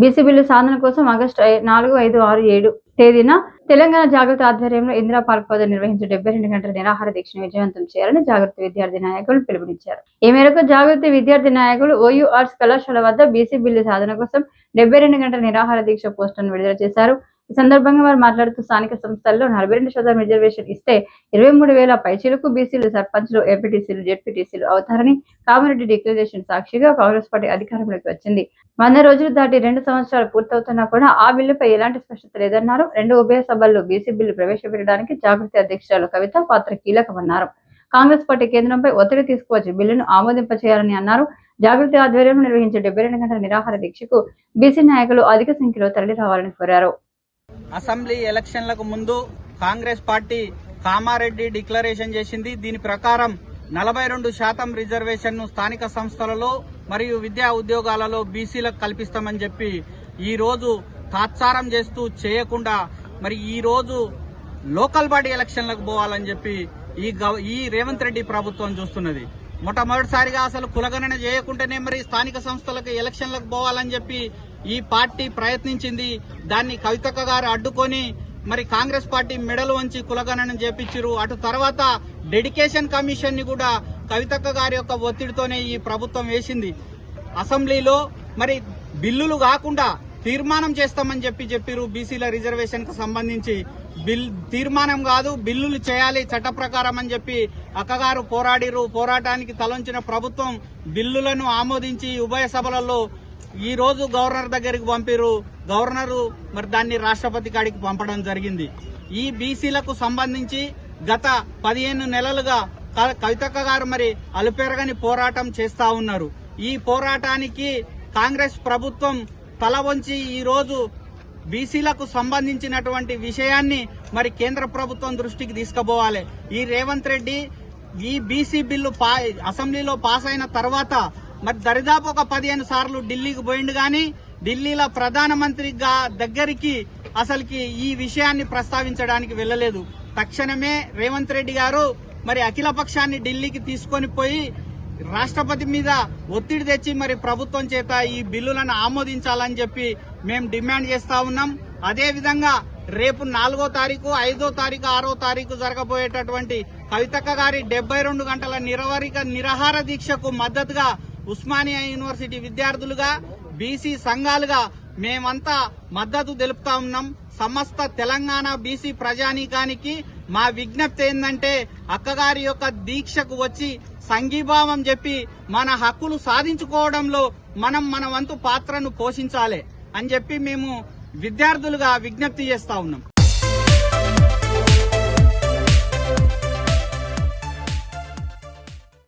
BC bill సాధన కోసం August I- నాలుగు ఐదు ఆరు ఏడు తేదీన తెలంగాణ జాగృతి ఆధ్వర్యంలో ఇందిరా పార్క్ వద్ద నిర్వహించిన డెబ్బై రెండు గంటల నిరాహార దీక్షను విజయవంతం చేయాలని జాగృతి విద్యార్థి నాయకులు పిలుపునిచ్చారు. ఈ మేరకు జాగృతి విద్యార్థి నాయకులు ఓయూ ఆర్ట్స్ కళాశాల వద్ద బీసీ బిల్లు సాధన కోసం డెబ్బై రెండు గంటల నిరాహార దీక్ష పోస్టర్ను విడుదల చేశారు. ఈ సందర్భంగా వారు మాట్లాడుతూ స్థానిక సంస్థల్లో నలభై రెండు శాతం రిజర్వేషన్ ఇస్తే ఇరవై మూడు వేల పైచీలకు బీసీలు సర్పంచ్లు ఎంపీటీసీలు జెడ్పీటీసీలు అవుతారని కామారెడ్డి డిక్లరేషన్ సాక్షిగా కాంగ్రెస్ పార్టీ అధికారంలోకి వచ్చింది. వంద రోజులు దాటి రెండు సంవత్సరాలు పూర్తవుతున్నా కూడా ఆ బిల్లుపై ఎలాంటి స్పష్టత లేదన్నారు. రెండు ఉభయ సభల్లో బీసీ బిల్లు ప్రవేశపెట్టడానికి జాగృతి అధ్యక్షురాలు కవిత పాత్ర కీలకమన్నారు. కాంగ్రెస్ పార్టీ కేంద్రంపై ఒత్తిడి తీసుకువచ్చి బిల్లును ఆమోదింపచేయాలని అన్నారు. జాగృతి ఆధ్వర్యంలో నిర్వహించే డెబ్బై రెండు గంటల నిరాహార దీక్షకు బీసీ నాయకులు అధిక సంఖ్యలో తరలి రావాలని కోరారు. అసెంబ్లీ ఎలక్షన్లకు ముందు కాంగ్రెస్ పార్టీ కామారెడ్డి డిక్లరేషన్ చేసింది. దీని ప్రకారం నలభై రెండు శాతం రిజర్వేషన్ను స్థానిక సంస్థలలో మరియు విద్యా ఉద్యోగాలలో బీసీలకు కల్పిస్తామని చెప్పి ఈరోజు తాత్సారం చేస్తూ చేయకుండా మరి ఈరోజు లోకల్ బాడీ ఎలక్షన్లకు పోవాలని చెప్పి ఈ ఈ రేవంత్ రెడ్డి ప్రభుత్వం చూస్తున్నది. మొట్టమొదటిసారిగా అసలు కులగణన చేయకుండానే మరి స్థానిక సంస్థలకు ఎలక్షన్లకు పోవాలని చెప్పి ఈ పార్టీ ప్రయత్నించింది. దాన్ని కవితక్క గారు అడ్డుకొని మరి కాంగ్రెస్ పార్టీ మెడలు వంచి కులగణనం చేపించారు అటు తర్వాత డెడికేషన్ కమిషన్ని కూడా కవితక్క గారి యొక్క ఒత్తిడితోనే ఈ ప్రభుత్వం వేసింది. అసెంబ్లీలో మరి బిల్లులు కాకుండా తీర్మానం చేస్తామని చెప్పి చెప్పారు బీసీల రిజర్వేషన్కు సంబంధించి. బిల్ తీర్మానం కాదు బిల్లులు చేయాలి చట్ట ప్రకారం అని చెప్పి అక్కగారు పోరాడిరు పోరాటానికి తలంచిన ప్రభుత్వం బిల్లులను ఆమోదించి ఉభయ సభలలో ఈ రోజు గవర్నర్ దగ్గరికి పంపిరు. గవర్నరు మరి దాన్ని రాష్ట్రపతి కాడికి పంపడం జరిగింది. ఈ బీసీలకు సంబంధించి గత పదిహేను నెలలుగా కవితక్క గారు మరి అలుపెరగని పోరాటం చేస్తా ఉన్నారు. ఈ పోరాటానికి కాంగ్రెస్ ప్రభుత్వం తల వంచి ఈరోజు బీసీలకు సంబంధించినటువంటి విషయాన్ని మరి కేంద్ర ప్రభుత్వం దృష్టికి తీసుకుపోవాలి. ఈ రేవంత్ రెడ్డి ఈ బీసీ బిల్లు అసెంబ్లీలో పాస్ అయిన తర్వాత మరి దరిదాపు ఒక పదిహేను సార్లు ఢిల్లీకి పోయిండు కానీ ఢిల్లీలో ప్రధానమంత్రిగా దగ్గరికి అసలుకి ఈ విషయాన్ని ప్రస్తావించడానికి వెళ్ళలేదు. తక్షణమే రేవంత్ రెడ్డి గారు మరి అఖిల పక్షాన్ని ఢిల్లీకి తీసుకొని పోయి రాష్ట్రపతి మీద ఒత్తిడి తెచ్చి మరి ప్రభుత్వం చేత ఈ బిల్లులను ఆమోదించాలని చెప్పి మేము డిమాండ్ చేస్తా ఉన్నాం. అదేవిధంగా రేపు నాలుగో తారీఖు ఐదో తారీఖు ఆరో తారీఖు జరగబోయేటటువంటి కవితక్క గారి డెబ్బై రెండు గంటల నిరవరిక నిరాహార దీక్షకు మద్దతుగా ఉస్మానియా యూనివర్సిటీ విద్యార్థులుగా బీసీ సంఘాలుగా మేమంతా మద్దతు తెలుపుతా ఉన్నాం. సమస్త తెలంగాణ బీసీ ప్రజానీకానికి మా విజ్ఞప్తి ఏంటంటే అక్కగారి యొక్క దీక్షకు వచ్చి సంఘీభావం చెప్పి మన హక్కులు సాధించుకోవడంలో మనం మన వంతు పాత్రను పోషించాలి అని చెప్పి మేము విద్యార్థులుగా విజ్ఞప్తి చేస్తా ఉన్నాం.